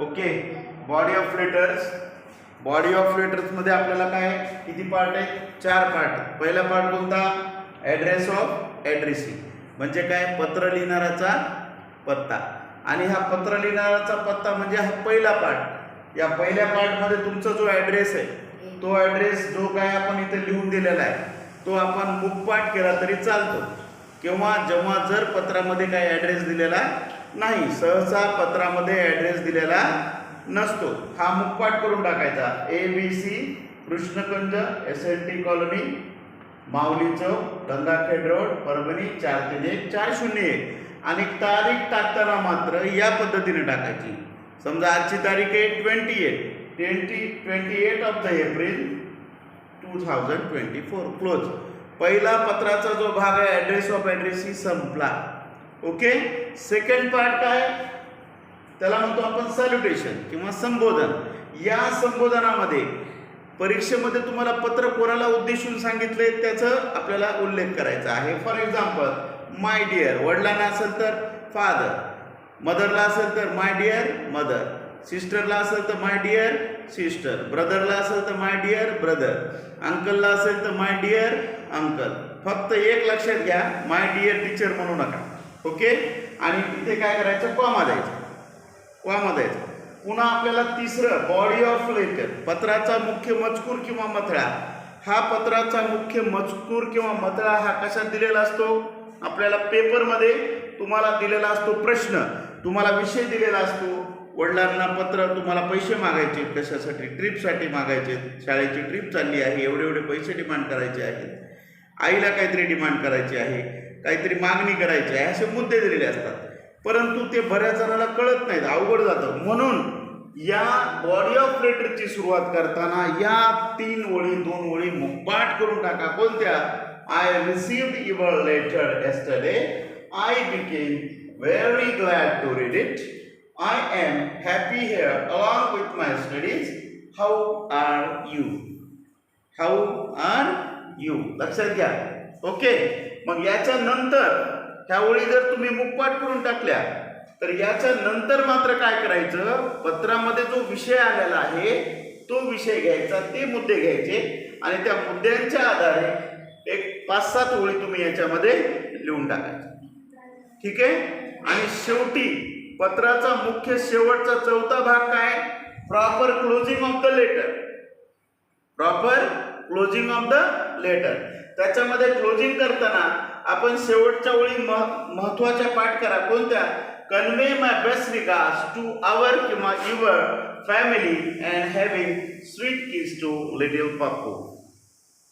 Okay. Body of letters body of लेटर्समध्ये आपल्याला काय? किती पार्ट आहे? चार पार्ट पहिला पार्ट कोणता? ॲड्रेस ऑफ ॲड्रेसिंग म्हणजे काय? पत्र लिहिणाराचा पत्ता. आणि हा पत्र लिहिणाराचा पत्ता म्हणजे हा पहिला पार्ट या पहिल्या पार्टमध्ये तुमचा जो ॲड्रेस आहे तो ॲड्रेस जो काय आपण इथे लिहून दिलेला आहे तो आपण मुखपाठ केला तरी चालतो. किंवा जेव्हा जर पत्रामध्ये काय ॲड्रेस दिलेला नाही सहसा पत्रामध्ये ॲड्रेस दिलेला नसतो. हा मुखपाठ करून टाकायचा. A B C Krishnakunj S L T colony Mauli Chowk Gangakhed road Parbhani चार तीन एक चार शून्य एक. आणि तारीख टाकताना मात्र या पद्धतीने टाकायची. समजा आजची तारीख आहे twenty eight twenty twenty eight of the April two thousand twenty four close पहिला पत्राचा जो भाग आहे ॲड्रेस ऑफ ॲड्रेस ही संपला. ओके सेकंड पार्ट काय? त्याला म्हणतो आपण सॅल्युटेशन किंवा संबोधन. या संबोधनामध्ये परीक्षेमध्ये तुम्हाला पत्र कोणाला उद्देशून सांगितले त्याचं आपल्याला उल्लेख करायचा आहे. फॉर एक्झाम्पल माय डिअर वडिलांना असेल तर फादर मदरला असेल तर माय डिअर मदर सिस्टरला असेल तर माय डिअर सिस्टर ब्रदरला असेल तर माय डिअर ब्रदर अंकलला असेल तर माय डिअर अंकल फक्त एक लक्षात घ्या माय डिअर टीचर म्हणू नका. ओके? आणि इथे काय करायचं? कॉमा द्यायचं. कॉमा द्यायचं. पुन्हा आपल्याला तिसरं बॉडी ऑफ लेटर पत्राचा मुख्य मजकूर किंवा मथळा. हा पत्राचा मुख्य मजकूर किंवा मथळा हा कशात दिलेला असतो? आपल्याला पेपरमध्ये तुम्हाला दिलेला असतो प्रश्न. तुम्हाला विषय दिलेला असतो. वडिलांना पत्र तुम्हाला पैसे मागायचे. कशासाठी? ट्रिपसाठी मागायचे. शाळेची ट्रिप चालली आहे. एवढे एवढे पैसे डिमांड करायचे आहेत. आईला काहीतरी डिमांड करायची आहे. काहीतरी मागणी करायची आहे असे मुद्दे दिलेले असतात. परंतु ते बऱ्याच जणांना कळत नाहीत अवघड जातं. म्हणून या बॉडी ऑफ लेटरची सुरुवात करताना या तीन ओळी दोन ओळी मुखपाठ करून टाका. कोणत्या? I receive your letter yesterday I became very glad to read it I am happy here along with my studies how are you how are you लक्षात घ्या ओके मग याच्या नंतर ह्या ओळी जर तुम्ही मुखपाठ करून टाकल्या तर याच्या नंतर मात्र काय करायचं? पत्रामध्ये जो विषय आलेला आहे तो विषय घ्यायचा ते मुद्दे घ्यायचे आणि त्या मुद्द्यांच्या आधारे एक पाच सात ओळी तुम्ही याच्यामध्ये लिहून टाकायच्या ठीक आहे? आणि शेवटी पत्राचा मुख्य शेवटचा चौथा भाग काय? Proper closing of the letter proper closing of the letter त्याच्यामध्ये क्लोजिंग करताना आपण शेवटच्या ओळी महत्त्वाच्या पाठ करा. कोणत्या? Convey my best regards to our किंवा your family and having sweet kiss to little Papu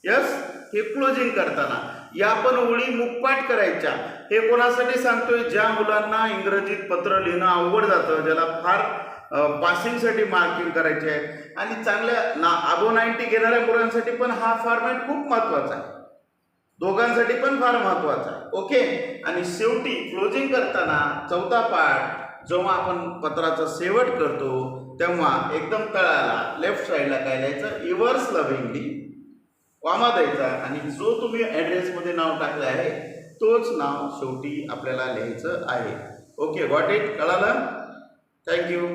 yes हे क्लोजिंग करताना. या पण ओळी मुखपाठ करायच्या. हे कोणासाठी सांगतोय? ज्या मुलांना इंग्रजीत पत्र लिहिणं अवघड जातं ज्याला फार पासिंगसाठी मार्किंग करायचे आहे. आणि चांगल्या ना अबो नाईन्टी घेणाऱ्या मुलांसाठी पण हा फॉर्मॅट खूप महत्त्वाचा आहे. दोघांसाठी पण फार महत्त्वाचा आहे. ओके? आणि शेवटी क्लोजिंग करताना चौथा पार्ट जेव्हा आपण पत्राचा शेवट करतो तेव्हा एकदम तळाला लेफ्ट साईडला काय लिहायचं? इवर्स लव्हिंगली वामा द्यायचा. आणि जो तुम्ही ॲड्रेसमध्ये नाव टाकलं आहे तोच नाव शेवटी आपल्याला लिहायचं आहे. ओके? वॉट इट कळालं? Thank you